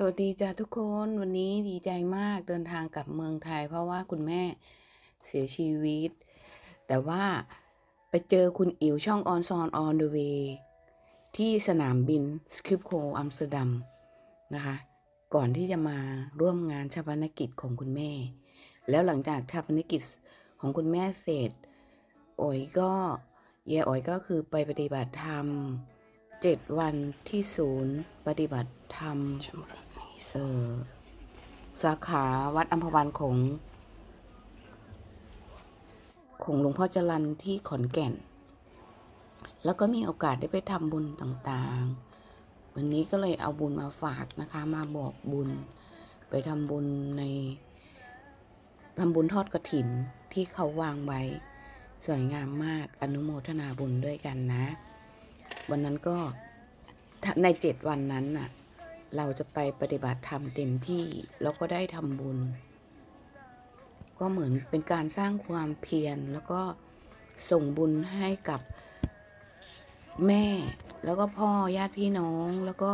สวัสดีจ้าทุกคนวันนี้ดีใจมากเดินทางกลับเมืองไทย เพราะว่าคุณแม่เสียชีวิต แต่ว่าไปเจอคุณอิ๋วช่องออนซอนออนเดอะเวย์ที่สนามบินสคริปโคอัมสเตอร์ดัมนะคะ ก่อนที่จะมาร่วมงานชาปนกิจของคุณแม่ แล้วหลังจากชาปนกิจของคุณแม่เสร็จอ๋อยก็เยายอ๋อยก็คือไปปฏิบัติธรรมเจ็ดวันที่ศูนย์ปฏิบัติธรรม สาขาวัดอัมพวันของ ของหลวงพ่อจรันที่ขอนแก่น แล้วก็มีโอกาสได้ไปทำบุญต่างๆ วันนี้ก็เลยเอาบุญมาฝากนะคะ มาบอกบุญ ไปทำบุญในทำบุญทอดกระถินที่เขาวางไว้ สวยงามมากอนุโมทนาบุญด้วยกันนะ วันนั้นก็ในเจ็ดวันนั้นน่ะ เราจะไปปฏิบัติธรรมเต็มที่แล้วก็ได้ทำบุญ ก็เหมือนเป็นการสร้างความเพียรแล้วก็ส่งบุญให้กับแม่แล้วก็พ่อญาติพี่น้องแล้วก็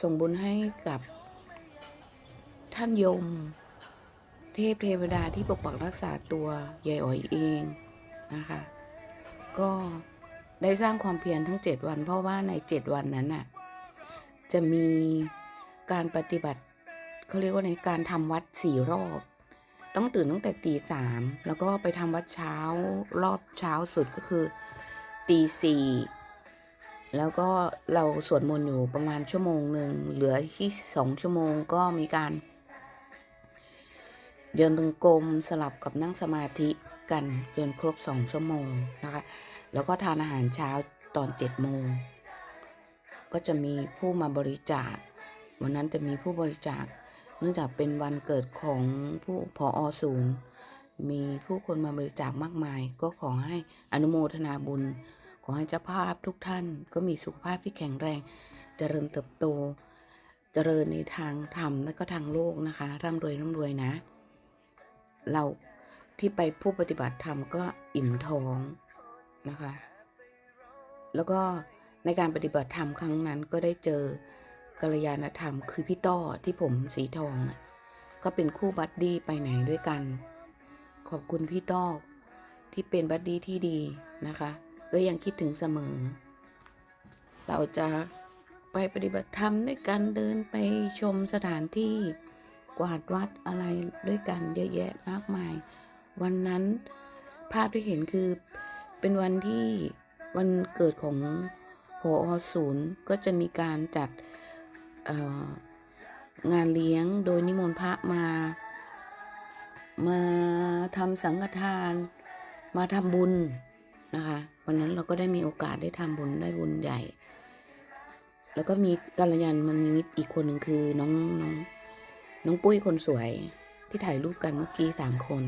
ส่งบุญให้กับท่านยม เทพเทวดาที่ปกปักรักษาตัวยายอ๋อยเองนะคะ ก็ได้สร้างความเพียรทั้งเจ็ดวัน เพราะว่าในเจ็ดวันนั้นน่ะ จะมีการปฏิบัติเขาเรียกว่าในการทำวัดสี่รอบ ต้องตื่นตั้งแต่ตีสามแล้วก็ไปทำวัดเช้ารอบเช้าสุดก็คือตีสี่แล้วก็เราสวดมนต์อยู่ประมาณชั่วโมงหนึ่งเหลือที่สองชั่วโมงก็มีการ เดินตรงกลมสลับกับนั่งสมาธิกันจนครบสองชั่วโมงนะคะ แล้วก็ทานอาหารเช้าตอนเจ็ดโมง ก็จะมีผู้มาบริจาค วันนั้นจะมีผู้บริจาค เนื่องจากเป็นวันเกิดของผู้พออศูนย์ มีผู้คนมาบริจาคมากมาย ก็ขอให้อนุโมทนาบุญ ขอให้เจ้าภาพทุกท่าน ก็มีสุขภาพที่แข็งแรง เจริญเติบโต เจริญในทางธรรมและก็ทางโลกนะคะ ร่ำรวยร่ำรวยนะ เราที่ไปผู้ปฏิบัติธรรมก็อิ่มท้องนะคะ แล้วก็ ในการปฏิบัติธรรมครั้งนั้นก็ได้เจอกัลยาณธรรม คือพี่ต้อที่ผมสีทองก็เป็นคู่บัดดี้ไปไหนด้วยกัน ขอบคุณพี่ต้อที่เป็นบัดดี้ที่ดีนะคะก็ยังคิดถึงเสมอ เราจะไปปฏิบัติธรรมด้วยกันเดินไปชมสถานที่กวาดวัดอะไรด้วยกันเยอะแยะมากมาย วันนั้นภาพที่เห็นคือเป็นวันที่วันเกิดของ พอศูนย์ก็จะมีการจัดงานเลี้ยงโดยนิมนต์พระมา มาทำสังฆทานมาทำบุญนะคะวันนั้นเราก็ได้มีโอกาสได้ทำบุญได้บุญใหญ่ แล้วก็มีกัลยาณมันมิตรอีกคนหนึ่งคือน้องน้องน้องปุ้ยคนสวยที่ถ่ายรูปกันเมื่อกี้สามคน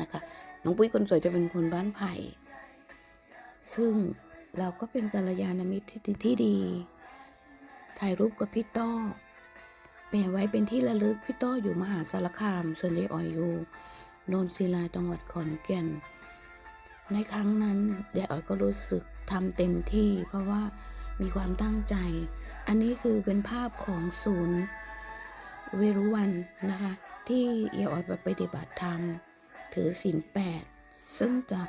นะคะน้องปุ้ยคนสวยจะเป็นคนบ้านไผ่ซึ่ง เราก็เป็นกัลยาณมิตรที่ที่ดี ถ่ายรูปกับพี่ต้อเป็นไว้เป็นที่ระลึกพี่ต้ออยู่มหาสารคาม ส่วนยายอ่อยอยู่โนนศิลาจังหวัดขอนแก่น ในครั้งนั้นยายอ่อยก็รู้สึกทำเต็มที่ เพราะว่ามีความตั้งใจ อันนี้คือเป็นภาพของศูนย์เวรุวันนะคะ ที่ยายอ่อยไปปฏิบัติธรรม ถือศีลแปดซึ่งจะ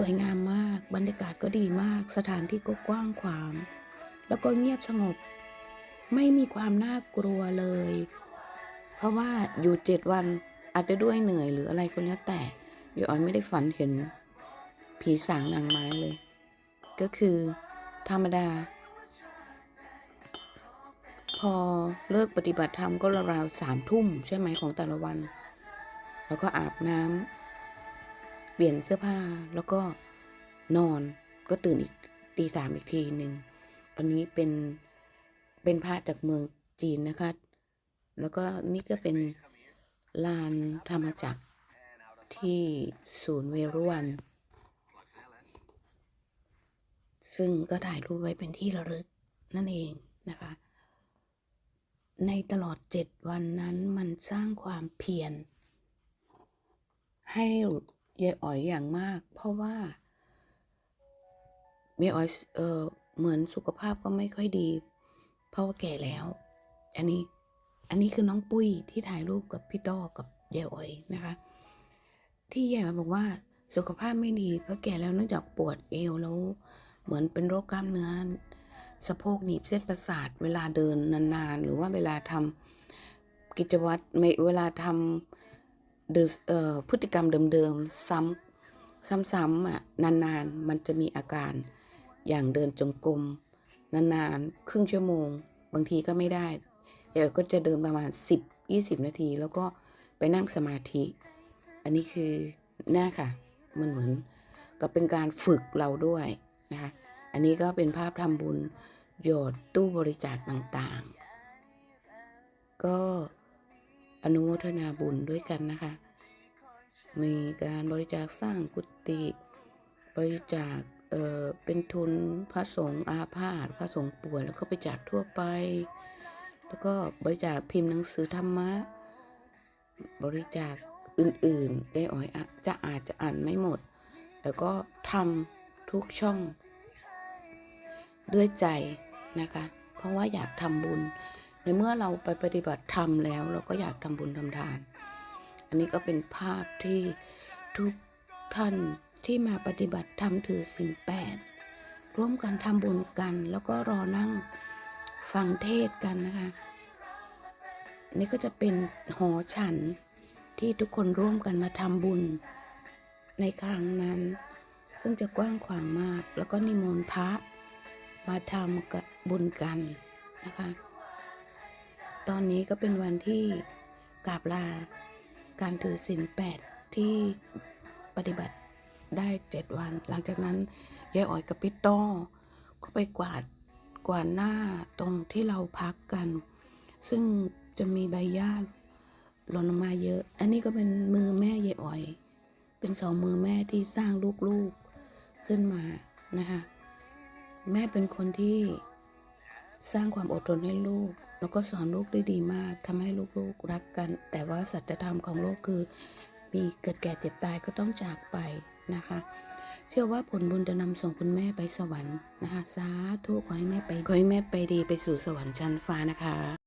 สวยงามมาก บรรยากาศก็ดีมาก สถานที่ก็กว้างขวาง แล้วก็เงียบสงบ ไม่มีความน่ากลัวเลย เพราะว่าอยู่เจ็ดวันอาจจะด้วยเหนื่อยหรืออะไรก็แล้วแต่ยายอ้อยไม่ได้ฝันเห็น ผีสางนางไม้เลย ก็คือ ธรรมดา พอเลิกปฏิบัติธรรมก็ราวๆสามทุ่มใช่ไหมของแต่ละวัน แล้วก็อาบน้ำ เปลี่ยนเสื้อผ้าแล้วก็นอนก็ตื่นอีกตีสามอีกทีหนึ่งอันนี้เป็นเป็นพระจากเมืองจีนนะคะ แล้วก็นี่ก็เป็นลานธรรมจักรที่ศูนย์เวรุวัน ซึ่งก็ถ่ายรูปไว้เป็นที่ระลึกนั่นเองนะคะ ในตลอดเจ็ดวันนั้นมันสร้างความเพียรให้ ยายอ๋อยอย่างมาก เพราะว่ายายอ๋อยเออเหมือนสุขภาพก็ไม่ค่อยดี เพราะว่าแก่แล้ว อันนี้อันนี้คือน้องปุ้ยที่ถ่ายรูปกับพี่ต้อกับยายอ๋อยนะคะ ที่ยายบอกว่าสุขภาพไม่ดีเพราะแก่แล้วเนื่องจากปวดเอวแล้ว เหมือนเป็นโรคกล้ามเนื้อสะโพกหนีบเส้นประสาทเวลาเดินนานๆ หรือว่าเวลาทำกิจวัตรไม่เวลาทำเดินเอ่อ พฤติกรรมเดิมๆซ้ำซ้ำๆอะนานๆ มันจะมีอาการอย่างเดินจงกรมนานๆ ครึ่งชั่วโมง บางทีก็ไม่ได้เดี๋ยวก็จะเดินประมาณ 10-20 นาที แล้วก็ไปนั่งสมาธิ อันนี้คือหน้าค่ะ มันเหมือนกับเป็นการฝึกเราด้วยนะคะ อันนี้ก็เป็นภาพทำบุญหยอดตู้บริจาคต่างๆ ก็ อนุโมทนาบุญด้วยกันนะคะ มีการบริจาคสร้างกุฏิบริจาคเอ่อเป็นทุนพระสงฆ์อาพาธพระสงฆ์ป่วยแล้วก็ไปแจกทั่วไป แล้วก็บริจาคพิมพ์หนังสือธรรมะ บริจาคอื่นๆ ได้อ่อยจะอาจจะอ่านไม่หมด แต่ก็ทำทุกช่อง ด้วยใจนะคะ เพราะว่าอยากทำบุญ ในเมื่อเราไปปฏิบัติธรรมแล้ว เราก็อยากทำบุญทำทาน อันนี้ก็เป็นภาพที่ทุกท่านที่มาปฏิบัติธรรมถือศีลแปดร่วมกันทำบุญกัน แล้วก็รอนั่งฟังเทศกันนะคะนี่ก็จะเป็นหอฉันที่ทุกคนร่วมกันมาทำบุญในครั้งนั้น ซึ่งจะกว้างขวางมาก แล้วก็นิมนต์พระมาทำกับบุญกันนะคะ ตอนนี้ก็เป็นวันที่กราบลา การถือศีลแปดที่ปฏิบัติได้เจ็ดวัน หลังจากนั้นยายอ๋อยกับพี่ต้อก็ไปกวาดกวาดหน้าตรงที่เราพักกัน ซึ่งจะมีใบหญ้าหล่นลงมาเยอะ อันนี้ก็เป็นมือแม่ยายอ๋อย เป็นสองมือแม่ที่สร้างลูกๆขึ้นมานะคะ แม่เป็นคนที่ สร้างความอดทนให้ลูก แล้วก็สอนลูกได้ดีมากทำให้ลูกๆรักกัน แต่ว่าสัจธรรมของโลกคือ มีเกิดแก่เจ็บตายก็ต้องจากไปนะคะ เชื่อว่าผลบุญจะนำส่งคุณแม่ไปสวรรค์นะคะสาธุขอให้แม่ไปขอให้แม่ไปดีไปสู่สวรรค์ชั้นฟ้านะคะ